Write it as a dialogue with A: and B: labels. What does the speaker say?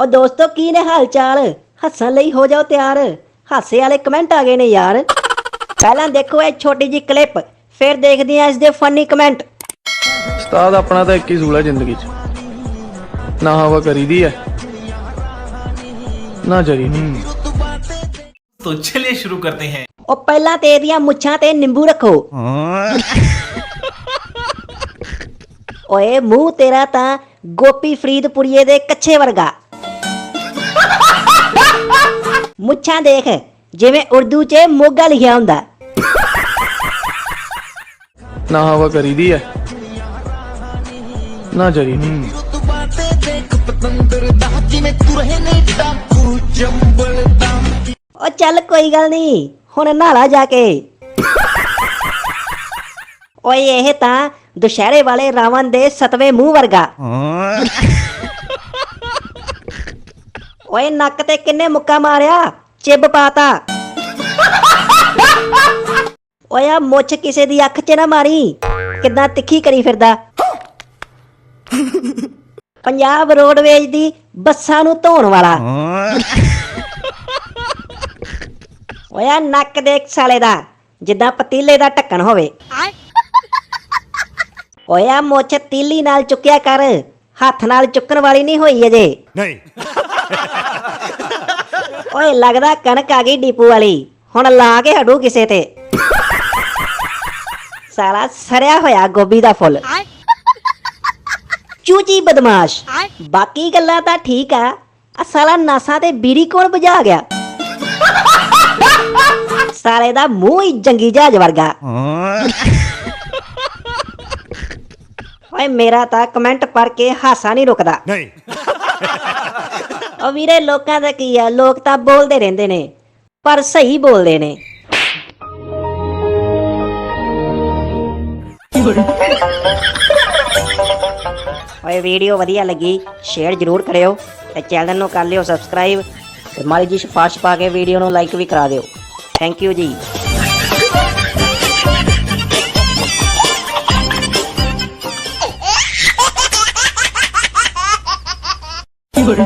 A: ਉਹ ਦੋਸਤੋ ਕੀ ਨੇ ਹਾਲ ਚਾਲ ਹੱਸਣ ਲਈ ਹੋ ਜਾਓ ਤਿਆਰ ਹਾਸੇ ਵਾਲੇ ਕਮੈਂਟ ਆ ਗਏ ਨੇ ਯਾਰ ਪਹਿਲਾਂ ਦੇਖੋ ਇਹ ਛੋਟੀ ਜੀ ਕਲਿੱਪ ਫਿਰ ਦੇਖਦੇ ਹਾਂ ਇਸ ਦੇ ਫਨੀ ਕਮੈਂਟ
B: ਉਸਤਾਦ ਆਪਣਾ ਤਾਂ ਇੱਕ ਹੀ ਸੂਲ ਹੈ ਜ਼ਿੰਦਗੀ 'ਚ ਨਾ ਹਵਾ ਕਰੀਦੀ ਹੈ ਨਾ ਜਰੀ ਨਹੀਂ
C: तो चलिए शुरू करते हैं
A: ਉਹ ਪਹਿਲਾਂ ਤੇ ਇਹਦੀਆਂ ਮੁੱਛਾਂ ਤੇ ਨਿੰਬੂ ਰੱਖੋ ਓਏ ਮੂੰਹ ਤੇਰਾ ਤਾਂ ਗੋਪੀ ਫਰੀਦਪੁਰੀਏ ਦੇ ਕੱਛੇ ਵਰਗਾ ਮੁੱਛਾਂ ਦੇਖ ਜਿਵੇਂ ਉਰਦੂ 'ਚ ਮੋਗਾ ਲਿਖਿਆ ਹੁੰਦਾ।
B: ਨਾ ਹਵਾ ਕਰੀਦੀ ਹੈ ਨਾ ਜਰੀ।
A: ਉਹ ਚੱਲ ਕੋਈ ਗੱਲ ਨਹੀਂ ਹੁਣ ਨਹਾਲਾ ਜਾ ਕੇ। ਓਏ ਇਹ ਤਾਂ ਦੁਸ਼ਹਿਰੇ ਵਾਲੇ ਰਾਵਣ ਦੇ ਸਤਵੇਂ ਮੂੰਹ ਵਰਗਾ। ਓਏ ਨੱਕ ਤੇ ਕਿੰਨੇ ਮੁੱਕਾ ਮਾਰਿਆ? ਚਿੱਬ ਪਾਤਾ। ਓਏ ਆ ਮੁੱਛ ਕਿਸੇ ਦੀ ਅੱਖ 'ਚ ਨਾ ਮਾਰੀ। ਕਿੱਦਾਂ ਤਿੱਖੀ ਕਰੀ ਫਿਰਦਾ। ਪੰਜਾਬ ਰੋਡਵੇਜ ਦੀ ਬੱਸਾਂ ਨੂੰ ਧੋਣ ਵਾਲਾ। ਓਏ ਨੱਕ ਦੇਖ ਸਾਲੇ ਦਾ, ਜਿੱਦਾਂ ਪਤੀਲੇ ਦਾ ਢੱਕਣ ਹੋਵੇ। ਓਏ ਮੁੱਛ ਤੀਲੀ ਨਾਲ ਚੁੱਕਿਆ ਕਰ, ਹੱਥ ਨਾਲ ਚੁੱਕਣ ਵਾਲੀ ਨਹੀਂ ਹੋਈ ਅਜੇ।
D: ਨਹੀਂ।
A: ਓਏ ਲੱਗਦਾ ਕਣਕ ਆ ਗਈ ਡੀਪੂ ਵਾਲੀ। ਹੁਣ ਲਾ ਕੇ ਹਟੂ ਕਿਸੇ ਤੇ। ਸਾਲਾ ਸਰਿਆ ਹੋਇਆ ਗੋਭੀ ਦਾ ਫੁੱਲ। ਚੂਚੀ ਬਦਮਾਸ਼। ਬਾਕੀ ਗੱਲਾਂ ਤਾਂ ਠੀਕ ਆ। ਆ ਸਾਲਾ ਨਾਸਾਂ ਤੇ ਬੀੜੀ ਕੌਣ ਬੁਝਾ ਗਿਆ? ਸਾਲੇ ਦਾ ਮੂੰਹ ਹੀ ਜੰਗੀ ਜਹਾਜ਼ ਵਰਗਾ। ਓਏ ਮੇਰਾ ਤਾਂ ਕਮੈਂਟ ਪੜ੍ਹ ਕੇ ਹਾਸਾ ਨਹੀਂ ਰੁਕਦਾ।
D: ਨਹੀਂ।
A: ਉਹ ਵੀਰੇ ਲੋਕਾਂ ਦਾ ਕੀ ਆ? ਲੋਕ ਤਾਂ ਬੋਲਦੇ ਰਹਿੰਦੇ ਨੇ, ਪਰ ਸਹੀ ਬੋਲਦੇ ਨੇ। ਓਏ ਵੀਡੀਓ ਵਧੀਆ ਲੱਗੀ ਸ਼ੇਅਰ ਜ਼ਰੂਰ ਕਰਿਓ ਤੇ ਚੈਨਲ ਨੂੰ ਕਰ ਲਿਓ ਸਬਸਕ੍ਰਾਈਬ ਤੇ ਮਾੜੀ ਜੀ ਸਿਫਾਰਿਸ਼ ਪਾ ਕੇ ਵੀਡੀਓ ਨੂੰ ਲਾਈਕ ਵੀ ਕਰਾ ਦਿਓ। ਥੈਂਕ ਯੂ ਜੀ।
E: 有人。